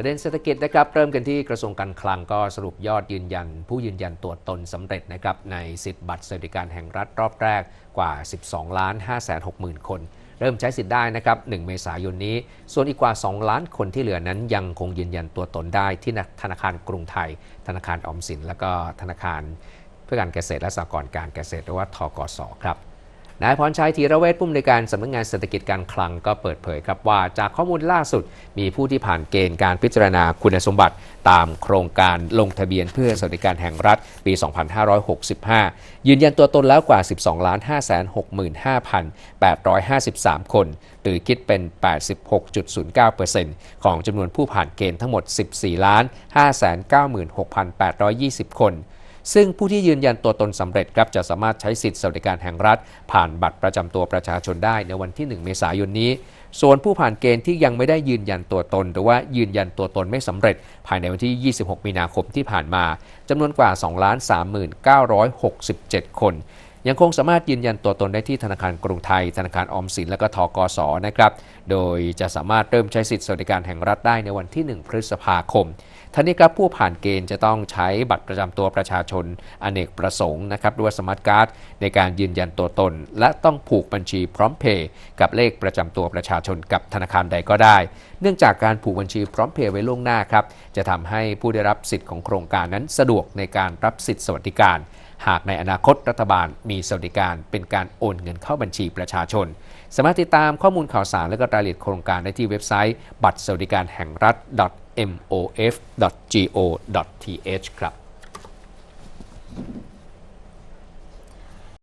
ประเด็นเศรษฐกิจนะครับเริ่มกันที่กระทรวงการคลังก็สรุปยอดยืนยัน ผู้ยืนยันตัวตนสำเร็จนะครับในสิทธิบัตรสวัสดิการแห่งรัฐรอบแรกกว่า 12 ล้าน5แสน6หมื่นคน เริ่มใช้สิทธิ์ได้นะครับ 1 เมษายนนี้ ส่วนอีกกว่า 2 ล้านคนที่เหลือนั้นยังคงยืนยันตัวตนได้ที่ธนาคารกรุงไทย ธนาคารออมสิน และก็ธนาคารเพื่อการเกษตรและสหกรณ์การเกษตรหรือว่าทกสครับ นายพรชัยธีระเวชผู้อำนวยการสำนักงานเศรษฐกิจการคลังก็เปิดเผยครับว่า จากข้อมูลล่าสุดมีผู้ที่ผ่านเกณฑ์การพิจารณาคุณสมบัติ ตามโครงการลงทะเบียนเพื่อสวัสดิการแห่งรัฐปี 2565 ยืนยันตัวตนแล้วกว่า 12 565,853 คน หรือคิดเป็น 86.09%ของจำนวนผู้ผ่านเกณฑ์ทั้งหมด 14 596,820 คน ซึ่งผู้ที่ยืนยันตัวตนสำเร็จครับจะสามารถใช้สิทธิสวัสดิการแห่งรัฐ ผ่านบัตรประจำตัวประชาชนได้ในวันที่ 1 เมษายนนี้ ส่วนผู้ผ่านเกณฑ์ที่ยังไม่ได้ยืนยันตัวตน หรือว่ายืนยันตัวตนไม่สำเร็จ ภายในวันที่ 26 มีนาคมที่ผ่านมาจำนวนกว่า 2,3967 คน ยังคงสามารถยืนยันตัวตนได้ที่ธนาคารกรุงไทย ธนาคารออมสินและก็ทกสนะครับ โดยจะสามารถเริ่มใช้สิทธิสวัสดิการแห่งรัฐได้ในวันที่ 1 พฤษภาคมท่านี้ครับผู้ผ่านเกณฑ์จะต้องใช้บัตรประจำตัวประชาชน อเนกประสงค์นะครับด้วยสมาร์ทการ์ดในการยืนยันตัวตน และต้องผูกบัญชีพร้อมเพย์กับเลขประจำตัวประชาชนกับธนาคารใดก็ได้ เนื่องจากการผูกบัญชีพร้อมเพย์ไว้ล่วงหน้าครับจะทำให้ผู้ได้รับสิทธิ์ของโครงการนั้นสะดวกในการรับสิทธิสวัสดิการ หากในอนาคตรัฐบาลมีสวัสดิการเป็นการโอนเงินเข้าบัญชีประชาชน สามารถติดตามข้อมูลข่าวสารและก็รายละเอียดโครงการได้ที่เว็บไซต์ บัตรสวัสดิการแห่งรัฐ mof.go.th ครับ